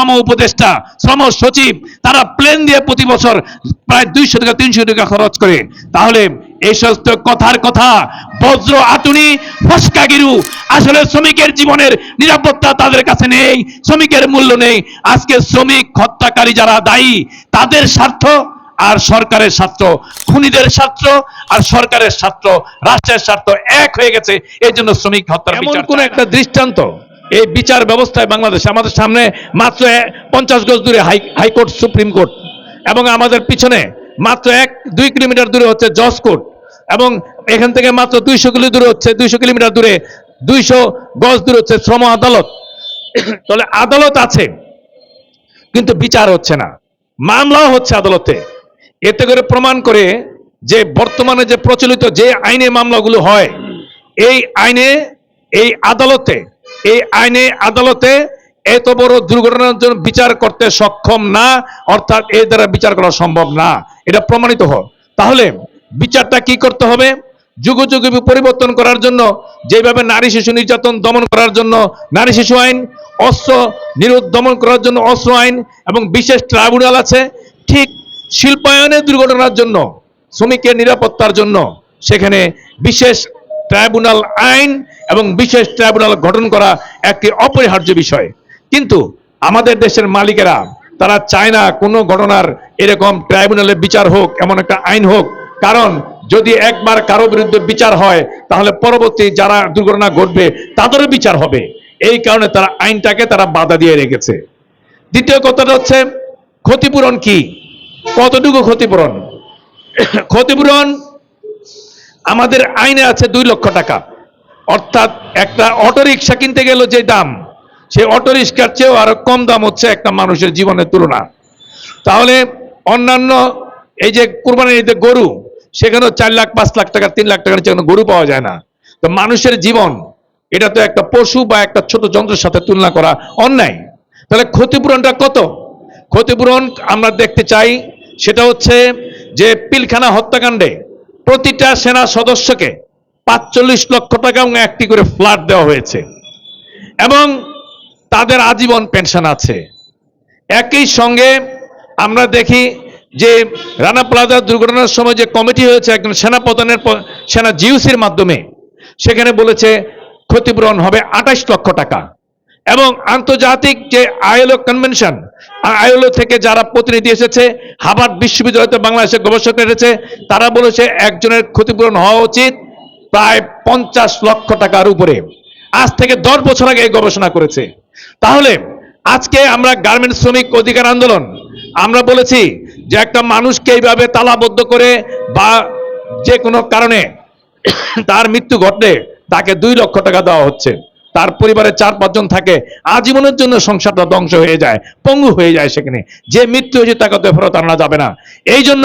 শ্রম উপদেষ্টা শ্রম সচিব তারা প্লেন দিয়ে প্রতি বছর প্রায় দুইশো টাকা তিনশো টাকা খরচ করে। তাহলে এই সমস্ত কথার কথা বজ্র আতুনি ফসকা গিরু আসলে শ্রমিকের জীবনের নিরাপত্তা তাদের কাছে নেই শ্রমিকের মূল্য নেই। আজকে শ্রমিক হত্যাকারী যারা দায়ী তাদের স্বার্থ আর সরকারের স্বার্থ খুনিদের স্বার্থ আর সরকারের স্বার্থ রাষ্ট্রের স্বার্থ এক হয়ে গেছে। এই জন্য শ্রমিক হত্যার কোন একটা দৃষ্টান্ত এই বিচার ব্যবস্থায় বাংলাদেশ, আমাদের সামনে মাত্র পঞ্চাশ গজ দূরে হাই হাইকোর্ট, সুপ্রিম কোর্ট। এবং আমাদের পিছনে মাত্র এক দুই কিলোমিটার দূরে হচ্ছে জজ কোর্ট। এবং এখান থেকে মাত্র দুইশো কিলো দূরে হচ্ছে, দুইশো কিলোমিটার দূরে দুইশো গজ দূরে হচ্ছে শ্রম আদালত। তাহলে আদালত আছে, কিন্তু বিচার হচ্ছে না। মামলাও হচ্ছে আদালতে। এতে করে প্রমাণ করে যে বর্তমানে যে প্রচলিত যে আইনে মামলাগুলো হয়, এই আইনে, এই আদালতে এই আইনে আদালতে এত বড় দুর্ঘটনার জন্য বিচার করতে সক্ষম না, অর্থাৎ এর দ্বারা বিচার করা সম্ভব না। এটা প্রমাণিত হয়। তাহলে বিচারটা কি করতে হবে? যুগ যুগে পরিবর্তন করার জন্য, যেভাবে নারী শিশু নির্যাতন দমন করার জন্য নারী শিশু আইন, অস্ত্র নিরোধ দমন করার জন্য অস্ত্র আইন এবং বিশেষ ট্রাইব্যুনাল আছে, ঠিক শিল্পায়নের দুর্ঘটনার জন্য, শ্রমিকের নিরাপত্তার জন্য, সেখানে বিশেষ ট্রাইব্যুনাল আইন এবং বিশেষ ট্রাইব্যুনাল গঠন করা একটি অপরিহার্য বিষয়। কিন্তু আমাদের দেশের মালিকেরা, তারা চায় না কোনো ঘটনার এরকম ট্রাইব্যুনালে বিচার হোক, এমন একটা আইন হোক। কারণ যদি একবার কারও বিরুদ্ধে বিচার হয়, তাহলে পরবর্তী যারা দুর্ঘটনা ঘটবে, তাদেরও বিচার হবে। এই কারণে তারা আইনটাকে তারা বাধা দিয়ে রেখেছে। দ্বিতীয় কথাটা হচ্ছে, ক্ষতিপূরণ কি? কতটুকু ক্ষতিপূরণ? ক্ষতিপূরণ আমাদের আইনে আছে দুই লক্ষ টাকা। অর্থাৎ একটা অটো রিক্সা কিনতে গেল যে দাম, সেই অটো রিক্সার চেয়েও আরও কম দাম হচ্ছে একটা মানুষের জীবনের তুলনা। তাহলে অন্যান্য এই যে কোরবানির ঈদে গরু, সেখানেও চার লাখ, পাঁচ লাখ টাকা, তিন লাখ টাকার যেখানে গরু পাওয়া যায় না। তো মানুষের জীবন, এটা তো একটা পশু বা একটা ছোট যন্ত্রের সাথে তুলনা করা অন্যায়। তাহলে ক্ষতিপূরণটা কত? ক্ষতিপূরণ আমরা দেখতে চাই, সেটা হচ্ছে যে পিলখানা হত্যাকাণ্ডে প্রতিটা সেনা সদস্যকে পাঁচচল্লিশ লক্ষ টাকা এবং একটি করে ফ্ল্যাট দেওয়া হয়েছে। এবং তাদের আজীবন পেনশন আছে। একই সঙ্গে আমরা দেখি যে রানা প্লাজা দুর্ঘটনার সময় যে কমিটি হয়েছে একজন সেনা পতনের প- সেনা জিউসির মাধ্যমে, সেখানে বলেছে ক্ষতিপূরণ হবে আঠাশ লক্ষ টাকা। এবং আন্তর্জাতিক যে আইএলও কনভেনশন আইএলও থেকে যারা প্রতিনিধি এসেছে হাভার্ড বিশ্ববিদ্যালয়তে বাংলাদেশের গবেষক এসেছে, তারা বলেছে একজনের ক্ষতিপূরণ হওয়া উচিত। প্রায় পঞ্চাশ লক্ষ টাকার উপরে। আজ থেকে দশ বছর আগে এই গবেষণা করেছে। তাহলে আজকে আমরা গার্মেন্ট শ্রমিক অধিকার আন্দোলন, আমরা বলেছি যে একটা মানুষকে এইভাবে তালাবদ্ধ করে বা যে কোনো কারণে তার মৃত্যু ঘটলে তাকে দুই লক্ষ টাকা দেওয়া হচ্ছে। তার পরিবারে চার পাঁচজন থাকে, আজীবনের জন্য সংসারটা ধ্বংস হয়ে যায়, পঙ্গু হয়ে যায় সেখানে। যে মৃত্যু হয়েছে তাকে তো ফেরত আনা যাবে না। এই জন্য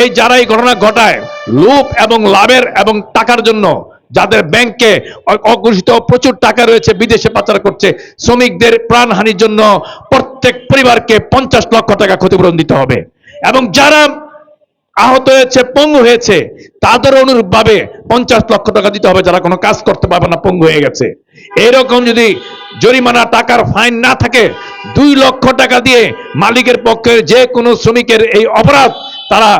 এই যারা এই ঘটনা ঘটায় লোভ এবং লাভের এবং টাকার জন্য যাদের ব্যাংকে অঘোষিত প্রচুর টাকা রয়েছে, বিদেশে পাচার করছে, শ্রমিকদের প্রাণহানির জন্য প্রত্যেক পরিবারকে পঞ্চাশ লক্ষ টাকা ক্ষতিপূরণ দিতে হবে। এবং যারা আহত হয়েছে, পঙ্গু হয়েছে, তাদের অনুরূপ ভাবে পঞ্চাশ লক্ষ টাকা দিতে হবে, যারা কোনো কাজ করতে পারবে না, পঙ্গু হয়ে গেছে। এরকম যদি জরিমানা টাকার ফাইন না থাকে, দুই লক্ষ টাকা দিয়ে মালিকের পক্ষে যে কোনো শ্রমিকের এই অপরাধ তারা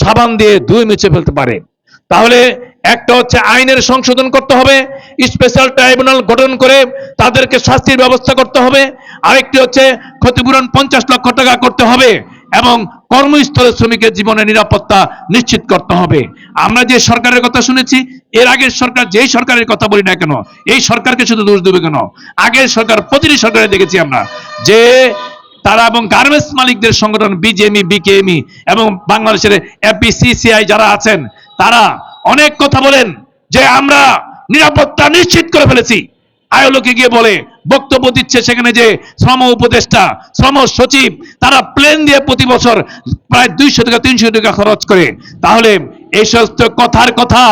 সাবান দিয়ে ধুয়ে মুছে ফেলতে পারে। তাহলে একটা হচ্ছে আইনের সংশোধন করতে হবে স্পেশাল ট্রাইব্যুনাল গঠন করে তাদেরকে শাস্তির ব্যবস্থা করতে হবে। আরেকটি হচ্ছে ক্ষতিপূরণ পঞ্চাশ লক্ষ টাকা করতে হবে এবং কর্মস্থলে শ্রমিকের জীবনের নিরাপত্তা নিশ্চিত করতে হবে। আমরা যে সরকারের কথা শুনেছি, এর আগের সরকার যেই সরকারের কথা বলি না কেন, এই সরকারকে শুধু দোষ দেবে কেন? আগের সরকার, প্রতিটি সরকারে দেখেছি আমরা যে তারা এবং গার্মেন্টস মালিকদের সংগঠন বিজেএমই বিকেএমই এবং বাংলাদেশের এপিসিসিআই যারা আছেন, তারা অনেক কথা বলেন যে আমরা নিরাপত্তা নিশ্চিত করে ফেলেছি। আয়োলোকে গিয়ে বলে, বক্তব্য দিচ্ছে সেখানে যে শ্রম উপদেষ্টা, শ্রম সচিব, তারা প্লেন দিয়ে প্রতি বছর প্রায় দুইশো টাকা তিনশো টাকা খরচ করে। তাহলে এই সমস্ত কথার কথা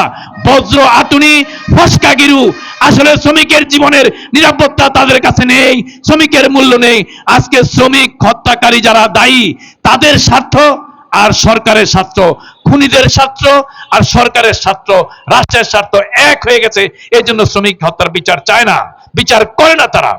বজ্র, আতুনি, ফসকা গিরু। আসলে শ্রমিকের জীবনের নিরাপত্তা তাদের কাছে নেই, শ্রমিকের মূল্য নেই। আজকে শ্রমিক, হত্যাকারী যারা দায়ী, তাদের স্বার্থ আর সরকারের স্বার্থ। খুনিদের স্বার্থ আর সরকারের স্বার্থ। রাষ্ট্রের স্বার্থ এক হয়ে গেছে এই জন্য শ্রমিক হত্যার বিচার চায় না। বিচার করে না তারা।